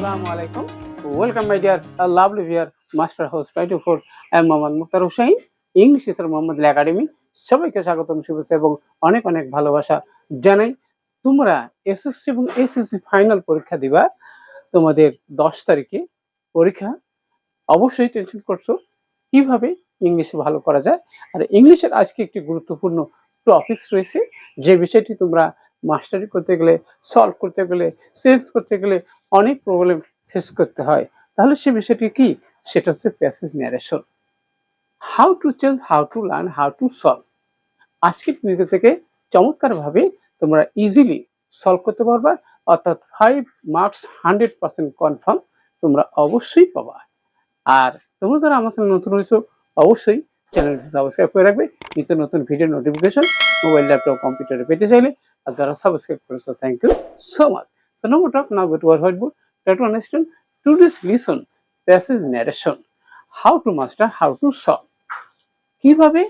Alaikum. Welcome, my dear, a lovely viewer, Master Host 24. I am Mohammad Mukhtar Hussain, English teacher Mohammad academy সবাইকে স্বাগতম শুভেচ্ছা এবং অনেক অনেক ভালোবাসা জানাই। তোমরা এসএসসি এবং এসএসসি ফাইনাল পরীক্ষা দিবা। তোমাদের দশ তারিখে পরীক্ষা। অবশ্যই টেনশন করছ। কীভাবে ইংলিশে ভালো করা যায়? আর ইংলিশের আজকে একটি গুরুত্বপূর্ণ টপিকস রয়েছে। যে বিষয়টি তোমরা মাস্টারি করতে গেলে সলভ করতে গেলে চেঞ্জ করতে গেলে অনেক প্রবলেম ফেস করতে হয়। তাহলে সে বিষয়টি কি? সেটা হচ্ছে passage narration how to change how to learn how to solve আজকের ভিডিও থেকে চমৎকারভাবে তোমরা ইজিলি সলভ করতে পারবা, অর্থাৎ five marks hundred percent confirm তোমরা অবশ্যই পাবা। আর তোমরা যারা আমার সঙ্গে নতুন হয়েছো, অবশ্যই চ্যানেলটি সাবস্ক্রাইব করে রাখবে। নিত্য নতুন ভিডিও নোটিফিকেশন মোবাইল ল্যাপটপ কম্পিউটারে পেতে চাইলে আর যারা সাবস্ক্রাইব করেছ thank you so much so no more talk now go to our whiteboard try to understand today's lesson passage narration. How to master, how to solve. কীভাবে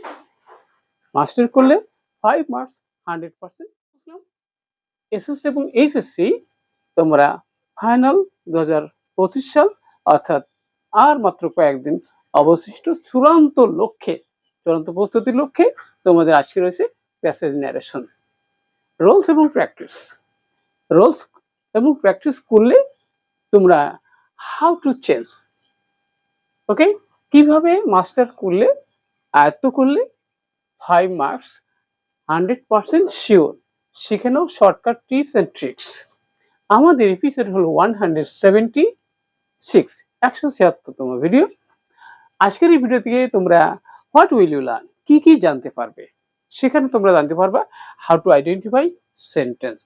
master করলে five marks hundred percent SSC এবং HSC তোমরা final দু হাজার পঁচিশ সাল, অর্থাৎ আর মাত্র কয়েকদিন অবশিষ্ট চূড়ান্ত লক্ষ্যে, চূড়ান্ত প্রস্তুতির লক্ষ্যে তোমাদের আজকে রয়েছে প্যাসেজ ন্যারেশন রোলস এবং প্র্যাকটিস রোলস এবং প্র্যাকটিস করলে তোমরা হাউ টু চেঞ্জ ওকে কীভাবে মাস্টার করলে, আয়ত্ত করলে five marks hundred percent sure শিখে নাও শর্টকাট টিপস অ্যান্ড ট্রিক্স আমাদের এপিসোড হলো ওয়ান হান্ড্রেড সেভেন্টি সিক্স একশো ছিয়াত্তরতম ভিডিও আজকের এই ভিডিও থেকে তোমরা হোয়াট উইল ইউ লার্ন কী কী জানতে পারবে? সেখানে তোমরা জানতে পারবা হাউ টু আইডেন্টিফাই সেন্টেন্স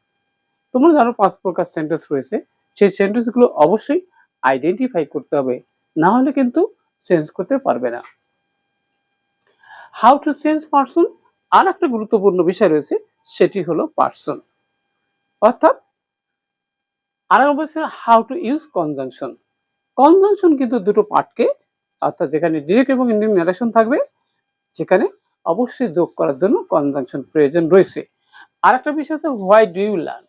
তোমরা জানো পাঁচ প্রকার সেন্টেন্স রয়েছে, সেই সেন্টেন্সগুলো অবশ্যই আইডেন্টিফাই করতে হবে, না হলে কিন্তু চেঞ্জ করতে পারবে না। হাউ টু চেঞ্জ পার্সন আর একটা গুরুত্বপূর্ণ বিষয় রয়েছে, সেটি হলো পার্সন অর্থাৎ আর বলছে how to use conjunction conjunction কিন্তু দুটো পার্টকে অর্থাৎ যেখানে ডিরেক্ট এবং ইন্ডিয়ান ন্যারেশন থাকবে সেখানে অবশ্যই যোগ করার জন্য কনজাংশন প্রয়োজন রয়েছে। আর একটা বিষয় হচ্ছে হোয়াই ডু ইউ লার্ন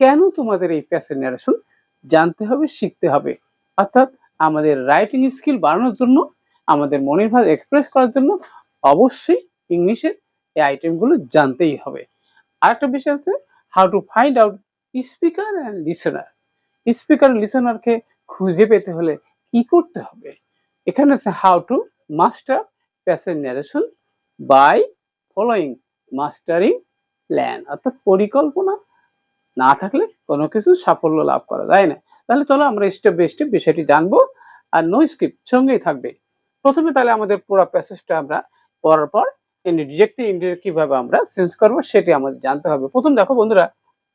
কেন তোমাদের এই প্যাসেজ ন্যারেশন জানতে হবে, শিখতে হবে? অর্থাৎ আমাদের রাইটিং স্কিল বাড়ানোর জন্য, আমাদের মনের ভাব এক্সপ্রেস করার জন্য অবশ্যই ইংলিশের এই আইটেমগুলো জানতেই হবে। আর একটা বিষয় আছে how to find out speaker and listener speaker লিসনারকে খুঁজে পেতে হলে কি করতে হবে? এখানে আছে how to master passage narration by following mastering plan অর্থাৎ পরিকল্পনা না থাকলে কোনো কিছু সাফল্য লাভ করা যায় না। তাহলে চলো আমরা স্টেপ বাই স্টেপ বিষয়টি জানব আর নো স্কিপ সঙ্গেই থাকবে। প্রথমে তাহলে আমাদের পুরো প্যাসেজটা আমরা পড়ার পর ডিরেক্ট ইন্ডিয়ার কীভাবে আমরা চেঞ্জ করব সেটি আমাদের জানতে হবে। প্রথম দেখো বন্ধুরা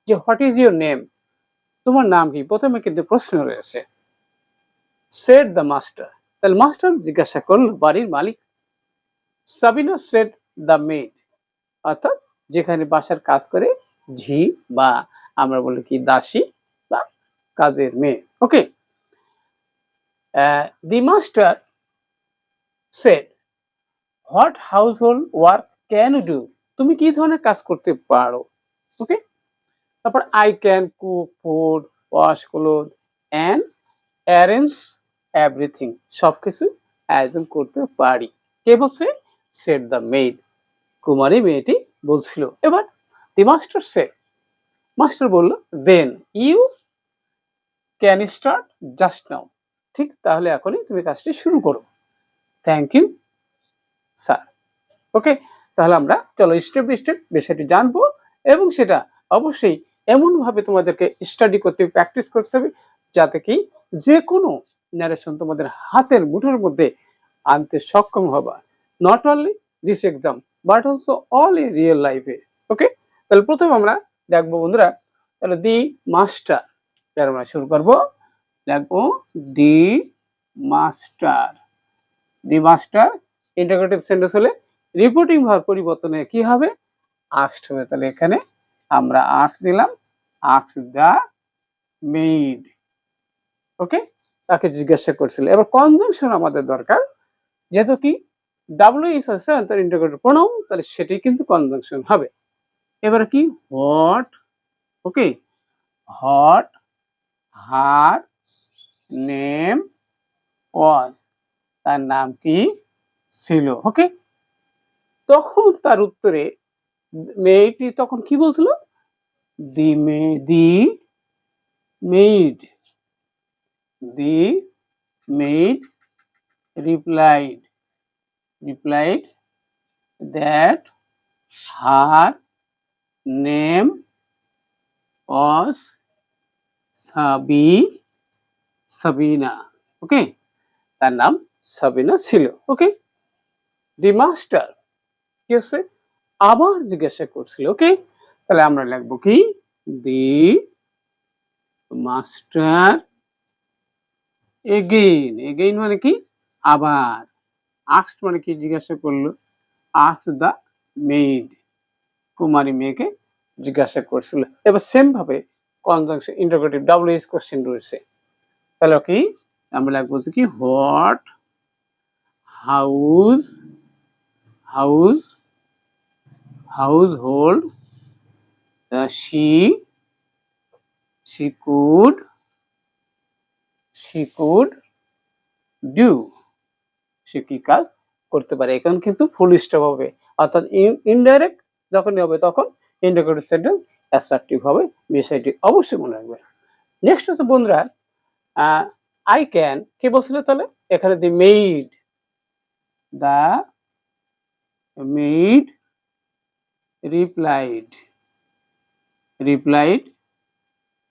যে হোয়াট ইজ ইউর নেম তোমার নাম কি? প্রথমে কিন্তু প্রশ্ন রয়েছে। সেট দ্য মাস্টার তাহলে মাস্টার জিজ্ঞাসা করল, বাড়ির মালিক সাবিনা সেট দ্য মেড অর্থাৎ যেখানে বাসার কাজ করে ঝি বা আমরা বলি কি দাসী বা কাজের মেয়ে। Okay the master said what household work can do তুমি কি ধরনের কাজ করতে পারো? ওকে তারপর I can cook food wash cloth and arrange everything সব কিছু আয়োজন করতে পারি। কে বলছে? সেট দ্য মেড কুমারী মেয়েটি বলছিল, এবার দি মাস্টার সেট মাস্টার বলল then you can start just now ঠিক তাহলে এখনই তুমি কাজটি শুরু করো। থ্যাংক ইউ স্যার ওকে তাহলে আমরা চলো স্টেপ বাই স্টেপ বিষয়টি জানব এবং সেটা অবশ্যই এমনভাবে তোমাদেরকে স্টাডি করতে প্র্যাকটিস করতে হবে, যাতে কি যে কোনো ন্যারেশন তোমাদের হাতের মুঠোর মধ্যে আনতে সক্ষম হবা। Not only this exam but also all in real লাইফে ওকে তাহলে প্রথম আমরা দেখব বন্ধুরা, তাহলে দি মাস্টার, তাহলে আমরা শুরু করব। দেখব the master the master interrogative sentence হলে রিপোর্টিং ভার পরিবর্তনে কি হবে? আক্সড হবে, তাহলে এখানে আমরা আক্স দিলাম। আক্স দা মেড ওকে? তাকে জিজ্ঞাসা করছিল। এবার কনজাংশন আমাদের দরকার, যেহেতু কি? ডাব্লিউ ইস আছে তার ইন্টাগ্রেটিভ প্রোনাউন তাহলে সেটি কিন্তু কনজাংশন হবে। এবার কি? What okay what her name was তার নাম কি ছিল ওকে তখন তার উত্তরে মেয়েটি তখন কি বলছিল? The maid the maid the maid replied replied that her name was Sabi Sabina ওকে তার নাম সাবিনা ছিল। ওকে দি মাস্টার কি হচ্ছে? আবার জিজ্ঞাসা করছিল। ওকে তাহলে আমরা লিখব কি? দি মাস্টার এগেইন এগেইন মানে কি? আবার। আক্সড মানে কি জিজ্ঞাসা করল? আক্স দা মেড কুমারী মেয়েকে জিজ্ঞাসা করছিল। এবার সেম ভাবে conjunction interrogative W S question রয়েছে। তাহলে কি? আমরা হচ্ছে কি what house house house hold she she could she could do সে কি কাজ করতে পারে? এখন কিন্তু ফুল স্টপ হবে। অর্থাৎ ইনডাইরেক্ট যখনই হবে তখন ইন্ডিকেটিভ সেন্টেন্স অ্যাসার্টিভ হবে। বিষয়টি অবশ্যই মনে রাখবে নেক্সট হচ্ছে বন্ধুরা আই ক্যান কে বলছিল তাহলে? এখানে the maid the maid replied replied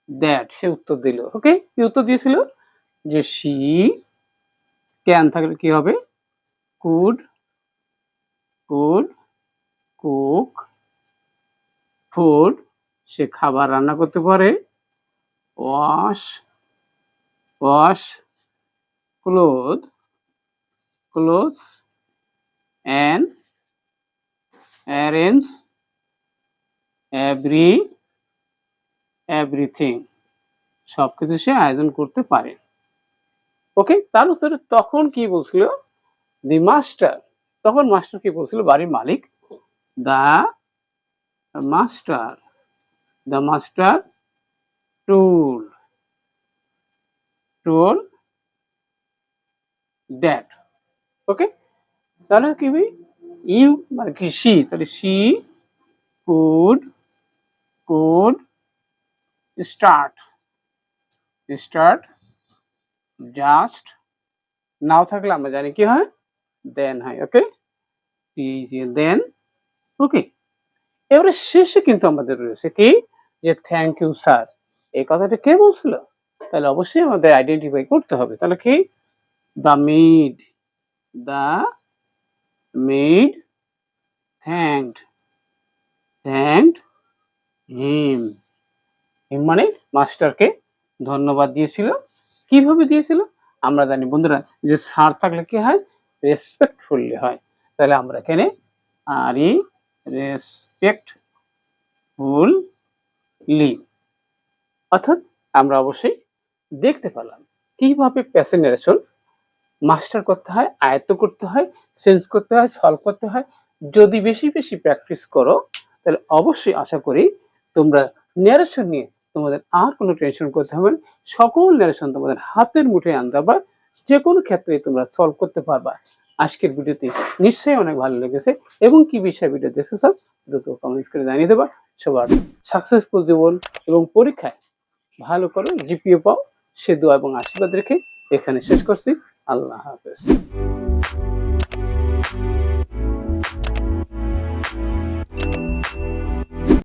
that সে উত্তর দিল। ওকে কি উত্তর দিয়েছিল যে সি ক্যান থাকলে কি হবে? কুড কুড কুক ফুড সে খাবার রান্না করতে পারে। Wash wash cloth clothes and arrange every everything সব কিছু সে আয়োজন করতে পারে। ওকে তার উত্তরে তখন কি বলছিল? দি মাস্টার তখন মাস্টার কি বলছিল? বাড়ির মালিক দা master, the master told told that. ওকে তাহলে কি ইউ মানে কি? সি তাহলে she could could start start just now থাকলে আমরা জানি কি হয়? দেন হয় ওকে দেন ওকে এবারে শেষে কিন্তু আমাদের রয়েছে কি? যে থ্যাংক ইউ স্যার এই কথাটা কে বলছিল? তাহলে অবশ্যই আমাদের আইডেন্টিফাই করতে হবে। তাহলে কি? The maid the maid thanked thanked him him মানে মাস্টারকে ধন্যবাদ দিয়েছিল। কীভাবে দিয়েছিল? আমরা জানি বন্ধুরা, যে স্যার থাকলে কি হয়? রেসপেক্টফুলি হয়। তাহলে আমরা এখানে আর ই রেসপেক্টফুলি অর্থাৎ আমরা অবশ্যই দেখতে পেলাম কীভাবে প্যাসেনারেশন মাস্টার করতে হয়, আয়ত্ত করতে হয় সেন্স করতে হয় সলভ করতে হয়। যদি বেশি বেশি প্র্যাকটিস করো, তাহলে অবশ্যই আশা করি তোমরা ন্যারেশন নিয়ে তোমাদের আর কোনো টেনশন করতে হবে না। সকল ন্যারেশন তোমাদের হাতের মুঠে আনতে পারবা যে কোনো ক্ষেত্রে তোমরা সলভ করতে পারবা। আজকের ভিডিওতে নিশ্চয়ই অনেক ভালো লেগেছে এবং কি বিষয়ে ভিডিও দেখতে চাও দ্রুত কমেন্টস করে জানিয়ে দেবা। সবার সাকসেসফুল জীবন এবং পরীক্ষায় ভালো করো জিপিএ পাও, সে দোয়া এবং আশীর্বাদ রেখে এখানে শেষ করছি। আল্লাহ হাফেজ।